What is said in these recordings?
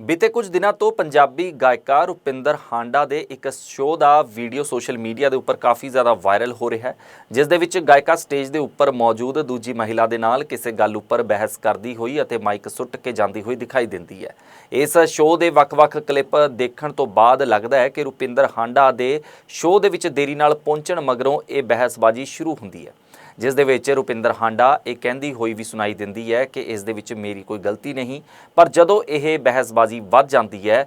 ਬੀਤੇ ਕੁਝ ਦਿਨਾਂ ਤੋਂ ਪੰਜਾਬੀ ਗਾਇਕਾ ਰੁਪਿੰਦਰ ਹਾਂਡਾ ਦੇ ਇੱਕ ਸ਼ੋਅ ਦਾ ਵੀਡੀਓ ਸੋਸ਼ਲ ਮੀਡੀਆ ਦੇ ਉੱਪਰ ਕਾਫੀ ਜ਼ਿਆਦਾ ਵਾਇਰਲ ਹੋ ਰਿਹਾ ਹੈ, ਜਿਸ ਦੇ ਵਿੱਚ ਗਾਇਕਾ ਸਟੇਜ ਦੇ ਉੱਪਰ ਮੌਜੂਦ ਦੂਜੀ ਮਹਿਲਾ ਦੇ ਨਾਲ ਕਿਸੇ ਗੱਲ ਉੱਪਰ ਬਹਿਸ ਕਰਦੀ ਹੋਈ ਅਤੇ ਮਾਈਕ ਸੁੱਟ ਕੇ ਜਾਂਦੀ ਹੋਈ ਦਿਖਾਈ ਦਿੰਦੀ ਹੈ। ਇਸ ਸ਼ੋਅ ਦੇ ਵੱਖ-ਵੱਖ ਕਲਿੱਪ ਦੇਖਣ ਤੋਂ ਬਾਅਦ ਲੱਗਦਾ ਹੈ ਕਿ ਰੁਪਿੰਦਰ ਹਾਂਡਾ ਦੇ ਸ਼ੋਅ ਦੇ ਵਿੱਚ ਦੇਰੀ ਨਾਲ ਪਹੁੰਚਣ ਮਗਰੋਂ ਇਹ ਬਹਿਸਬਾਜ਼ੀ ਸ਼ੁਰੂ ਹੁੰਦੀ ਹੈ। ਜਿਸ ਦੇ ਵਿੱਚ ਰੁਪਿੰਦਰ ਹਾਂਡਾ, ਇਹ ਕਹਿੰਦੀ ਹੋਈ ਵੀ ਸੁਣਾਈ ਦਿੰਦੀ ਹੈ ਕਿ ਇਸ ਦੇ ਵਿੱਚ ਮੇਰੀ ਕੋਈ ਗਲਤੀ ਨਹੀਂ, ਪਰ ਜਦੋਂ ਇਹ ਬਹਿਸਬਾਜ਼ੀ ਵੱਧ ਜਾਂਦੀ ਹੈ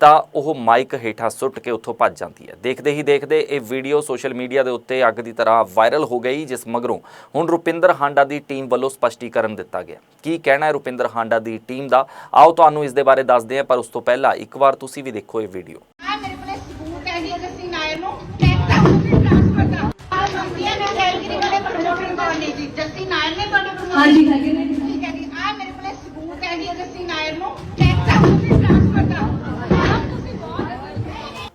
ਤਾਂ ਉਹ ਮਾਈਕ ਹੇਠਾਂ ਸੁੱਟ ਕੇ ਉੱਥੋਂ ਭੱਜ ਜਾਂਦੀ ਹੈ। ਦੇਖਦੇ ਹੀ ਦੇਖਦੇ ਇਹ ਵੀਡੀਓ ਸੋਸ਼ਲ ਮੀਡੀਆ ਦੇ ਉੱਤੇ ਅੱਗ ਦੀ ਤਰ੍ਹਾਂ ਵਾਇਰਲ ਹੋ ਗਈ, ਜਿਸ ਮਗਰੋਂ ਹੁਣ ਰੁਪਿੰਦਰ ਹਾਂਡਾ ਦੀ ਟੀਮ ਵੱਲੋਂ ਸਪਸ਼ਟੀਕਰਨ ਦਿੱਤਾ ਗਿਆ। ਕੀ ਕਹਿਣਾ ਹੈ ਰੁਪਿੰਦਰ ਹਾਂਡਾ ਦੀ ਟੀਮ ਦਾ? ਆਓ ਤੁਹਾਨੂੰ ਇਸ ਦੇ ਬਾਰੇ ਦੱਸਦੇ ਹਾਂ, ਪਰ ਉਸ ਤੋਂ ਪਹਿਲਾਂ ਇੱਕ ਵਾਰ ਤੁਸੀਂ ਵੀ ਦੇਖੋ ਇਹ ਵੀਡੀਓ। ਸਬੂਤ ਹੈ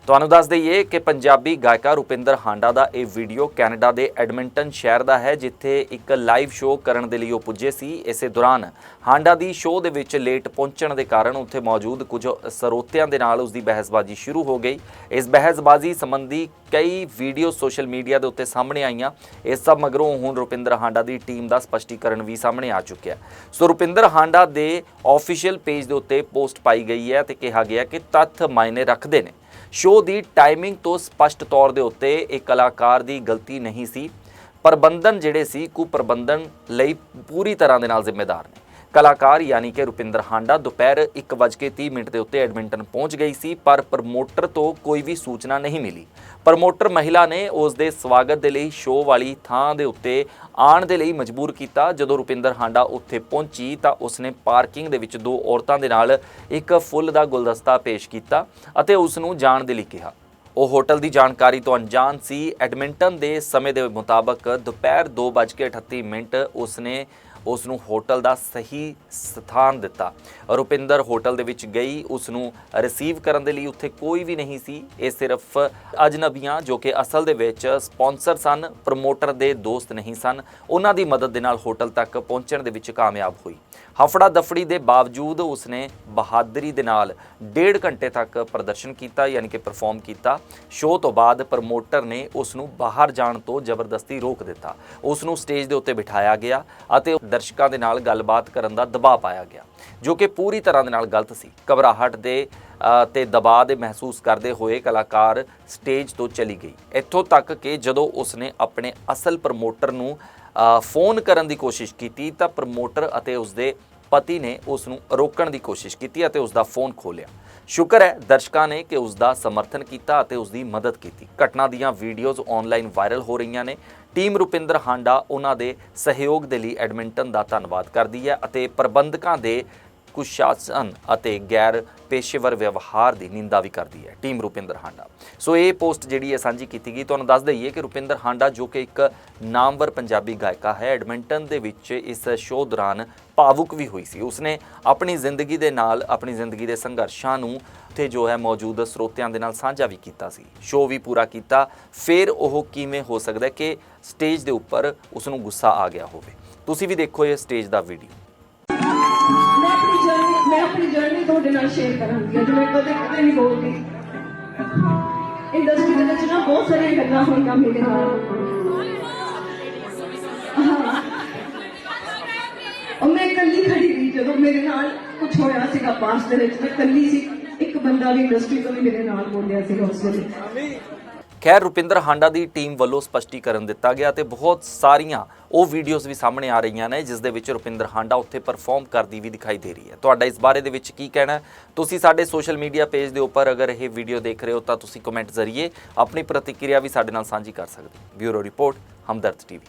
ਤੁਹਾਨੂੰ ਦੱਸ ਦਈਏ ਕਿ ਪੰਜਾਬੀ ਗਾਇਕਾ ਰੁਪਿੰਦਰ ਹਾਂਡਾ ਦਾ ਇਹ ਵੀਡੀਓ ਕੈਨੇਡਾ ਦੇ ਐਡਮਿੰਟਨ ਸ਼ਹਿਰ ਦਾ ਹੈ, ਜਿੱਥੇ ਇੱਕ ਲਾਈਵ ਸ਼ੋਅ ਕਰਨ ਦੇ ਲਈ ਉਹ ਪੁੱਜੇ ਸੀ। ਇਸੇ ਦੌਰਾਨ ਹਾਂਡਾ ਦੀ ਸ਼ੋਅ ਦੇ ਵਿੱਚ ਲੇਟ ਪਹੁੰਚਣ ਦੇ ਕਾਰਨ ਉੱਥੇ ਮੌਜੂਦ ਕੁਝ ਸਰੋਤਿਆਂ ਦੇ ਨਾਲ ਉਸ ਦੀ ਬਹਿਸਬਾਜ਼ੀ ਸ਼ੁਰੂ ਹੋ ਗਈ। ਇਸ ਬਹਿਸਬਾਜ਼ੀ ਸੰਬੰਧੀ ਕਈ ਵੀਡੀਓ ਸੋਸ਼ਲ ਮੀਡੀਆ ਦੇ ਉੱਤੇ ਸਾਹਮਣੇ ਆਈਆਂ। ਇਸ ਸਭ ਮਗਰੋਂ ਹੁਣ ਰੁਪਿੰਦਰ ਹਾਂਡਾ ਦੀ ਟੀਮ ਦਾ ਸਪਸ਼ਟੀਕਰਨ ਵੀ ਸਾਹਮਣੇ ਆ ਚੁੱਕਿਆ ਸੋ ਰੁਪਿੰਦਰ ਹਾਂਡਾ ਦੇ ਆਫੀਸ਼ੀਅਲ ਪੇਜ ਦੇ ਉੱਤੇ ਪੋਸਟ ਪਾਈ ਗਈ ਹੈ ਤੇ ਕਿਹਾ ਗਿਆ ਕਿ ਤੱਥ ਮਾਇਨੇ ਰੱਖਦੇ ਨੇ। ਸ਼ੋਅ ਦੀ ਟਾਈਮਿੰਗ ਤੋਂ ਸਪਸ਼ਟ ਤੌਰ ਦੇ ਉੱਤੇ ਇਹ ਕਲਾਕਾਰ ਦੀ ਗਲਤੀ ਨਹੀਂ ਸੀ। ਪ੍ਰਬੰਧਨ ਜਿਹੜੇ ਸੀ, ਕੁ ਪ੍ਰਬੰਧਨ ਲਈ ਪੂਰੀ ਤਰ੍ਹਾਂ ਦੇ ਨਾਲ ਜ਼ਿੰਮੇਦਾਰ ਨੇ। ਕਲਾਕਾਰ ਯਾਨੀ ਕਿ ਰੁਪਿੰਦਰ ਹਾਂਡਾ ਦੁਪਹਿਰ 1:30 ਮਿੰਟ ਦੇ ਉੱਤੇ ਐਡਮਿੰਟਨ ਪਹੁੰਚ ਗਈ ਸੀ, ਪਰ ਪ੍ਰਮੋਟਰ ਤੋਂ ਕੋਈ ਵੀ ਸੂਚਨਾ ਨਹੀਂ ਮਿਲੀ। ਪ੍ਰਮੋਟਰ ਮਹਿਲਾ ਨੇ ਉਸ ਦੇ ਸਵਾਗਤ ਦੇ ਲਈ ਸ਼ੋਅ ਵਾਲੀ ਥਾਂ ਦੇ ਉੱਤੇ ਆਉਣ ਦੇ ਲਈ ਮਜਬੂਰ ਕੀਤਾ। ਜਦੋਂ ਰੁਪਿੰਦਰ ਹਾਂਡਾ ਉੱਥੇ ਪਹੁੰਚੀ ਤਾਂ ਉਸਨੇ ਪਾਰਕਿੰਗ ਦੇ ਵਿੱਚ ਦੋ ਔਰਤਾਂ ਦੇ ਨਾਲ ਇੱਕ ਫੁੱਲ ਦਾ ਗੁਲਦਸਤਾ ਪੇਸ਼ ਕੀਤਾ ਅਤੇ ਉਸ ਨੂੰ ਜਾਣ ਦੇ ਲਈ ਕਿਹਾ। ਉਹ ਹੋਟਲ ਦੀ ਜਾਣਕਾਰੀ ਤੋਂ ਅਣਜਾਣ ਸੀ। ਐਡਮਿੰਟਨ ਦੇ ਸਮੇਂ ਦੇ ਮੁਤਾਬਕ ਦੁਪਹਿਰ 2:38 ਮਿੰਟ ਉਸਨੇ ਉਸ ਨੂੰ ਹੋਟਲ ਦਾ ਸਹੀ ਸਥਾਨ ਦਿੱਤਾ। ਰੁਪਿੰਦਰ ਹੋਟਲ ਦੇ ਵਿੱਚ ਗਈ ਉਸ ਨੂੰ ਰਿਸੀਵ ਕਰਨ ਦੇ ਲਈ ਉੱਥੇ ਕੋਈ ਵੀ ਨਹੀਂ ਸੀ। ਇਹ ਸਿਰਫ ਅਜਨਬੀਆਂ, ਜੋ ਕਿ ਅਸਲ ਦੇ ਵਿੱਚ ਸਪਾਂਸਰ ਸਨ, ਪ੍ਰਮੋਟਰ ਦੇ ਦੋਸਤ ਨਹੀਂ ਸਨ। ਉਹਨਾਂ ਦੀ ਮਦਦ ਦੇ ਨਾਲ ਹੋਟਲ ਤੱਕ ਪਹੁੰਚਣ ਦੇ ਵਿੱਚ ਕਾਮਯਾਬ ਹੋਈ। ਹਫੜਾ ਦਫੜੀ ਦੇ ਬਾਵਜੂਦ ਉਸਨੇ ਬਹਾਦਰੀ ਦੇ ਨਾਲ ਡੇਢ ਘੰਟੇ ਤੱਕ ਪ੍ਰਦਰਸ਼ਨ ਕੀਤਾ, ਯਾਨੀ ਕਿ ਪਰਫਾਰਮ ਕੀਤਾ। ਸ਼ੋਅ ਤੋਂ ਬਾਅਦ ਪ੍ਰਮੋਟਰ ਨੇ ਉਸ ਨੂੰ ਬਾਹਰ ਜਾਣ ਤੋਂ ਜ਼ਬਰਦਸਤੀ ਰੋਕ ਦਿੱਤਾ। ਉਸ ਨੂੰ ਸਟੇਜ ਦੇ ਉੱਤੇ ਬਿਠਾਇਆ ਗਿਆ ਅਤੇ ਦਰਸ਼ਕਾਂ ਦੇ ਨਾਲ ਗੱਲਬਾਤ ਕਰਨ ਦਾ ਦਬਾਅ ਪਾਇਆ ਗਿਆ ਜੋ ਕਿ ਪੂਰੀ ਤਰ੍ਹਾਂ ਦੇ ਨਾਲ ਗਲਤ ਸੀ। ਘਬਰਾਹਟ ਦੇ ਅ, ਤੇ ਦਬਾਅ ਦੇ ਮਹਿਸੂਸ ਕਰਦੇ ਹੋਏ ਕਲਾਕਾਰ ਸਟੇਜ ਤੋਂ ਚਲੀ ਗਈ। ਇੱਥੋਂ ਤੱਕ ਕਿ ਜਦੋਂ ਉਸਨੇ ਆਪਣੇ ਅਸਲ ਪ੍ਰਮੋਟਰ ਨੂੰ ਫੋਨ ਕਰਨ ਦੀ ਕੋਸ਼ਿਸ਼ ਕੀਤੀ ਤਾਂ ਪ੍ਰਮੋਟਰ ਅਤੇ ਉਸਦੇ ਪਤੀ ਨੇ ਉਸ ਨੂੰ ਰੋਕਣ ਦੀ ਕੋਸ਼ਿਸ਼ ਕੀਤੀ ਅਤੇ ਉਸ ਦਾ ਫੋਨ ਖੋਲ੍ਹਿਆ ਸ਼ੁਕਰ ਹੈ ਦਰਸ਼ਕਾਂ ਨੇ ਕਿ ਉਸ ਦਾ ਸਮਰਥਨ ਕੀਤਾ ਅਤੇ ਉਸ ਦੀ ਮਦਦ ਕੀਤੀ। ਘਟਨਾ ਦੀਆਂ ਵੀਡੀਓਜ਼ ਆਨਲਾਈਨ ਵਾਇਰਲ ਹੋ ਰਹੀਆਂ ਨੇ। ਟੀਮ ਰੁਪਿੰਦਰ ਹਾਂਡਾ ਉਹਨਾਂ ਦੇ ਸਹਿਯੋਗ ਦੇ ਲਈ ਐਡਮਿੰਟਨ ਦਾ ਧੰਨਵਾਦ ਕਰਦੀ ਹੈ ਅਤੇ ਪ੍ਰਬੰਧਕਾਂ ਦੇ ਕੁਸ਼ਾਸਨ ਅਤੇ ਗੈਰ ਪੇਸ਼ੇਵਰ ਵਿਵਹਾਰ ਦੀ ਨਿੰਦਾ ਵੀ ਕਰਦੀ ਹੈ ਟੀਮ ਰੁਪਿੰਦਰ ਹਾਂਡਾ। ਸੋ ਇਹ ਪੋਸਟ ਜਿਹੜੀ ਹੈ ਸਾਂਝੀ ਕੀਤੀ ਗਈ, ਤੁਹਾਨੂੰ ਦੱਸ ਦਈਏ ਕਿ ਰੁਪਿੰਦਰ ਹਾਂਡਾ ਜੋ ਕਿ ਇੱਕ ਨਾਮਵਰ ਪੰਜਾਬੀ ਗਾਇਕਾ ਹੈ, ਐਡਮਿੰਟਨ ਦੇ ਵਿੱਚ ਇਸ ਸ਼ੋਅ ਦੌਰਾਨ ਭਾਵੁਕ ਵੀ ਹੋਈ ਸੀ। ਉਸਨੇ ਆਪਣੀ ਜ਼ਿੰਦਗੀ ਦੇ ਨਾਲ ਆਪਣੀ ਜ਼ਿੰਦਗੀ ਦੇ ਸੰਘਰਸ਼ਾਂ ਨੂੰ ਉੱਥੇ ਜੋ ਹੈ ਮੌਜੂਦ ਸਰੋਤਿਆਂ ਦੇ ਨਾਲ ਸਾਂਝਾ ਵੀ ਕੀਤਾ ਸੀ। ਸ਼ੋਅ ਵੀ ਪੂਰਾ ਕੀਤਾ। ਫਿਰ ਉਹ ਕਿਵੇਂ ਹੋ ਸਕਦਾ ਕਿ ਸਟੇਜ ਦੇ ਉੱਪਰ ਉਸ ਨੂੰ ਗੁੱਸਾ ਆ ਗਿਆ ਹੋਵੇ? ਤੁਸੀਂ ਵੀ ਦੇਖੋ ਇਹ ਸਟੇਜ ਦਾ ਵੀਡੀਓ। ਤੁਹਾਡੇ ਨਾਲ ਸ਼ੇਅਰ ਕਰਾਂਗੀ, ਅੱਜ ਮੈਂ ਕਦੇ ਕਦੇ ਨਹੀਂ ਬੋਲਦੀ। ਇੰਡਸਟਰੀ ਦੇ ਵਿੱਚ ਨਾ ਬਹੁਤ ਸਾਰੀਆਂ ਗੱਲਾਂ ਹੋਈਆਂ ਮੇਰੇ ਨਾਲ। ਉਹ ਮੈਂ ਇਕੱਲੀ ਖੜੀ ਸੀ, ਜਦੋਂ ਮੇਰੇ ਨਾਲ ਕੁਝ ਹੋਇਆ ਸੀਗਾ ਪਾਸ ਦੇ ਵਿੱਚ, ਮੈਂ ਇਕੱਲੀ ਸੀ। ਇੱਕ ਬੰਦਾ ਵੀ ਇੰਡਸਟਰੀ ਤੋਂ ਵੀ ਮੇਰੇ ਨਾਲ ਬੋਲਿਆ ਸੀ ਉਸ ਵੇਲੇ। ਖੈਰ ਰੁਪਿੰਦਰ ਹਾਂਡਾ ਦੀ ਟੀਮ ਵੱਲੋਂ ਸਪਸ਼ਟੀਕਰਨ ਦਿੱਤਾ ਗਿਆ ਤੇ ਬਹੁਤ ਸਾਰੀਆਂ ਉਹ ਵੀਡੀਓਜ਼ ਵੀ ਸਾਹਮਣੇ ਆ ਰਹੀਆਂ ਨੇ, ਜਿਸ ਦੇ ਵਿੱਚ ਰੁਪਿੰਦਰ ਹਾਂਡਾ ਉੱਥੇ ਪਰਫਾਰਮ ਕਰਦੀ ਵੀ ਦਿਖਾਈ ਦੇ ਰਹੀ ਹੈ। ਤੁਹਾਡਾ ਇਸ ਬਾਰੇ ਦੇ ਵਿੱਚ ਕੀ ਕਹਿਣਾ ਤੁਸੀਂ ਸਾਡੇ ਸੋਸ਼ਲ ਮੀਡੀਆ ਪੇਜ ਦੇ ਉੱਪਰ ਅਗਰ ਇਹ ਵੀਡੀਓ ਦੇਖ ਰਹੇ ਹੋ ਤਾਂ ਤੁਸੀਂ ਕਮੈਂਟ ਜ਼ਰੀਏ ਆਪਣੀ ਪ੍ਰਤੀਕਿਰਿਆ ਵੀ ਸਾਡੇ ਨਾਲ ਸਾਂਝੀ ਕਰ ਸਕਦੇ ਹੋ। ਬਿਊਰੋ ਰਿਪੋਰਟ, ਹਮਦਰਦ ਟੀਵੀ